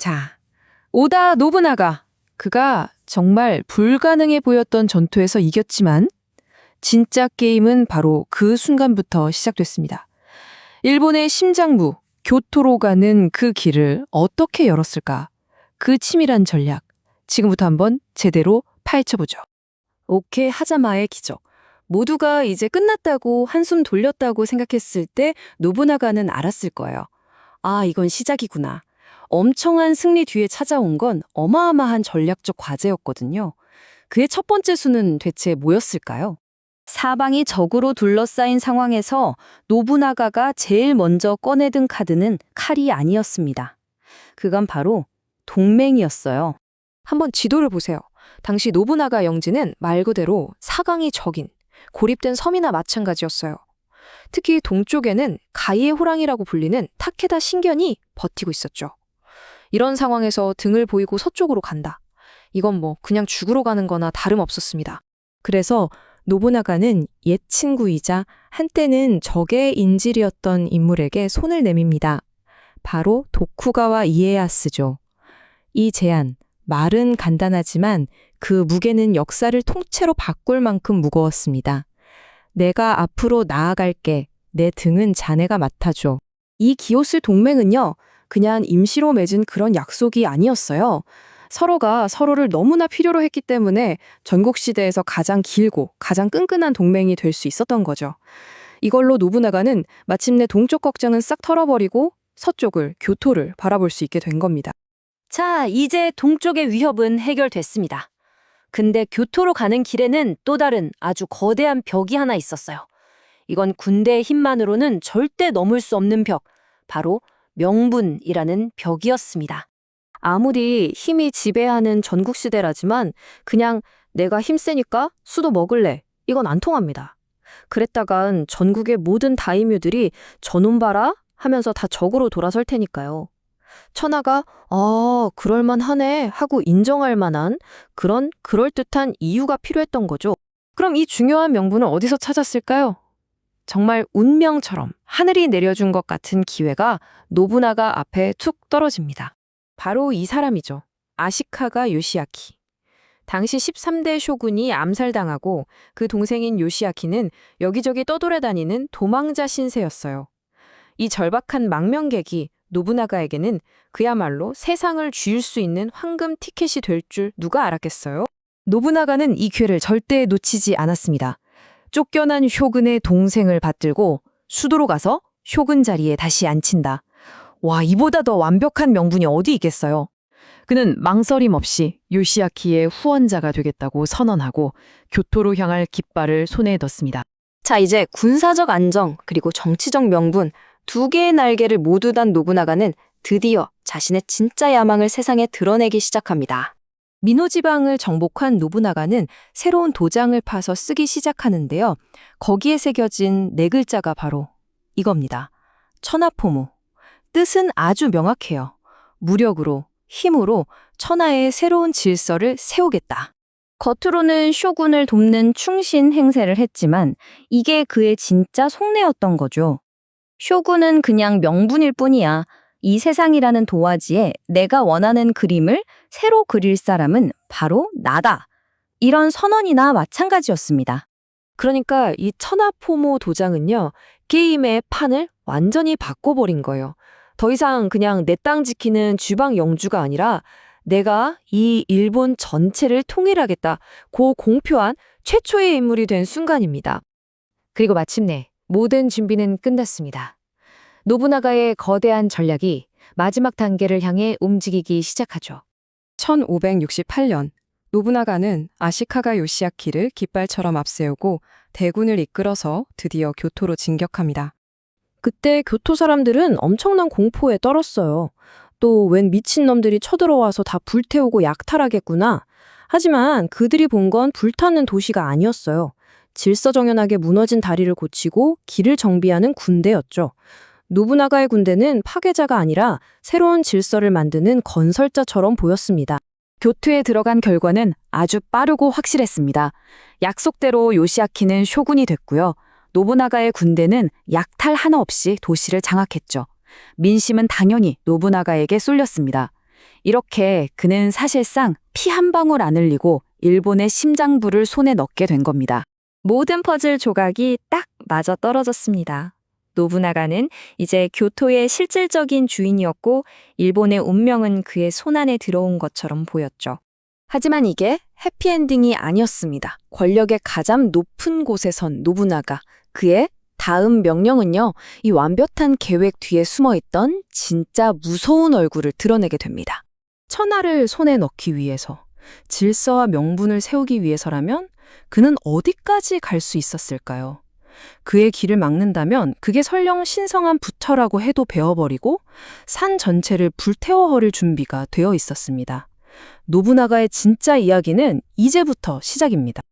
자, 오다 노부나가. 그가 정말 불가능해 보였던 전투에서 이겼지만 진짜 게임은 바로 그 순간부터 시작됐습니다. 일본의 심장부 교토로 가는 그 길을 어떻게 열었을까? 그 치밀한 전략. 지금부터 한번 제대로 파헤쳐보죠. 오케 하자마의 기적. 모두가 이제 끝났다고 한숨 돌렸다고 생각했을 때 노부나가는 알았을 거예요. 아, 이건 시작이구나. 엄청한 승리 뒤에 찾아온 건 어마어마한 전략적 과제였거든요. 그의 첫 번째 수는 대체 뭐였을까요? 사방이 적으로 둘러싸인 상황에서 노부나가가 제일 먼저 꺼내든 카드는 칼이 아니었습니다. 그건 바로 동맹이었어요. 한번 지도를 보세요. 당시 노부나가 영지는 말 그대로 사강이 적인 고립된 섬이나 마찬가지였어요. 특히 동쪽에는 가이의 호랑이라고 불리는 타케다 신견이 버티고 있었죠. 이런 상황에서 등을 보이고 서쪽으로 간다. 이건 뭐 그냥 죽으러 가는 거나 다름없었습니다. 그래서 노부나가는 옛 친구이자 한때는 적의 인질이었던 인물에게 손을 내밉니다. 바로 도쿠가와 이에야스죠. 이 제안, 말은 간단하지만 그 무게는 역사를 통째로 바꿀 만큼 무거웠습니다. 내가 앞으로 나아갈게. 내 등은 자네가 맡아줘. 이 기오스 동맹은요, 그냥 임시로 맺은 그런 약속이 아니었어요. 서로가 서로를 너무나 필요로 했기 때문에 전국 시대에서 가장 길고 가장 끈끈한 동맹이 될 수 있었던 거죠. 이걸로 노부나가는 마침내 동쪽 걱정은 싹 털어버리고 서쪽을, 교토를 바라볼 수 있게 된 겁니다. 자, 이제 동쪽의 위협은 해결됐습니다. 근데 교토로 가는 길에는 또 다른 아주 거대한 벽이 하나 있었어요. 이건 군대의 힘만으로는 절대 넘을 수 없는 벽, 바로 명분이라는 벽이었습니다. 아무리 힘이 지배하는 전국시대라지만 그냥 내가 힘세니까 수도 먹을래. 이건 안 통합니다. 그랬다간 전국의 모든 다이뮤들이 저놈 봐라 하면서 다 적으로 돌아설 테니까요. 천하가 아, 그럴만하네 하고 인정할 만한 그런 그럴듯한 이유가 필요했던 거죠. 그럼 이 중요한 명분을 어디서 찾았을까요? 정말 운명처럼 하늘이 내려준 것 같은 기회가 노부나가 앞에 툭 떨어집니다. 바로 이 사람이죠. 아시카가 요시아키. 당시 13대 쇼군이 암살당하고 그 동생인 요시아키는 여기저기 떠돌아다니는 도망자 신세였어요. 이 절박한 망명객이 노부나가에게는 그야말로 세상을 쥐을 수 있는 황금 티켓이 될 줄 누가 알았겠어요? 노부나가는 이 기회를 절대 놓치지 않았습니다. 쫓겨난 쇼군의 동생을 받들고 수도로 가서 쇼군 자리에 다시 앉힌다. 와, 이보다 더 완벽한 명분이 어디 있겠어요? 그는 망설임 없이 요시아키의 후원자가 되겠다고 선언하고 교토로 향할 깃발을 손에 넣습니다. 자, 이제 군사적 안정 그리고 정치적 명분 두 개의 날개를 모두 단 노부나가는 드디어 자신의 진짜 야망을 세상에 드러내기 시작합니다. 민호지방을 정복한 노부나가는 새로운 도장을 파서 쓰기 시작하는데요. 거기에 새겨진 네 글자가 바로 이겁니다. 천하포무. 뜻은 아주 명확해요. 무력으로, 힘으로 천하의 새로운 질서를 세우겠다. 겉으로는 쇼군을 돕는 충신 행세를 했지만 이게 그의 진짜 속내였던 거죠. 쇼군은 그냥 명분일 뿐이야. 이 세상이라는 도화지에 내가 원하는 그림을 새로 그릴 사람은 바로 나다. 이런 선언이나 마찬가지였습니다. 그러니까 이 천하포모 도장은요, 게임의 판을 완전히 바꿔버린 거예요. 더 이상 그냥 내 땅 지키는 주방 영주가 아니라 내가 이 일본 전체를 통일하겠다. 고 공표한 최초의 인물이 된 순간입니다. 그리고 마침내 모든 준비는 끝났습니다. 노부나가의 거대한 전략이 마지막 단계를 향해 움직이기 시작하죠. 1568년 노부나가는 아시카가 요시아키를 깃발처럼 앞세우고 대군을 이끌어서 드디어 교토로 진격합니다. 그때 교토 사람들은 엄청난 공포에 떨었어요. 또 웬 미친놈들이 쳐들어와서 다 불태우고 약탈하겠구나. 하지만 그들이 본 건 불타는 도시가 아니었어요. 질서정연하게 무너진 다리를 고치고 길을 정비하는 군대였죠. 노부나가의 군대는 파괴자가 아니라 새로운 질서를 만드는 건설자처럼 보였습니다. 교토에 들어간 결과는 아주 빠르고 확실했습니다. 약속대로 요시아키는 쇼군이 됐고요. 노부나가의 군대는 약탈 하나 없이 도시를 장악했죠. 민심은 당연히 노부나가에게 쏠렸습니다. 이렇게 그는 사실상 피 한 방울 안 흘리고 일본의 심장부를 손에 넣게 된 겁니다. 모든 퍼즐 조각이 딱 맞아 떨어졌습니다. 노부나가는 이제 교토의 실질적인 주인이었고 일본의 운명은 그의 손안에 들어온 것처럼 보였죠. 하지만 이게 해피엔딩이 아니었습니다. 권력의 가장 높은 곳에 선 노부나가. 그의 다음 명령은요, 이 완벽한 계획 뒤에 숨어 있던 진짜 무서운 얼굴을 드러내게 됩니다. 천하를 손에 넣기 위해서, 질서와 명분을 세우기 위해서라면 그는 어디까지 갈 수 있었을까요? 그의 길을 막는다면 그게 설령 신성한 부처라고 해도 베어버리고 산 전체를 불태워버릴 준비가 되어 있었습니다. 노부나가의 진짜 이야기는 이제부터 시작입니다.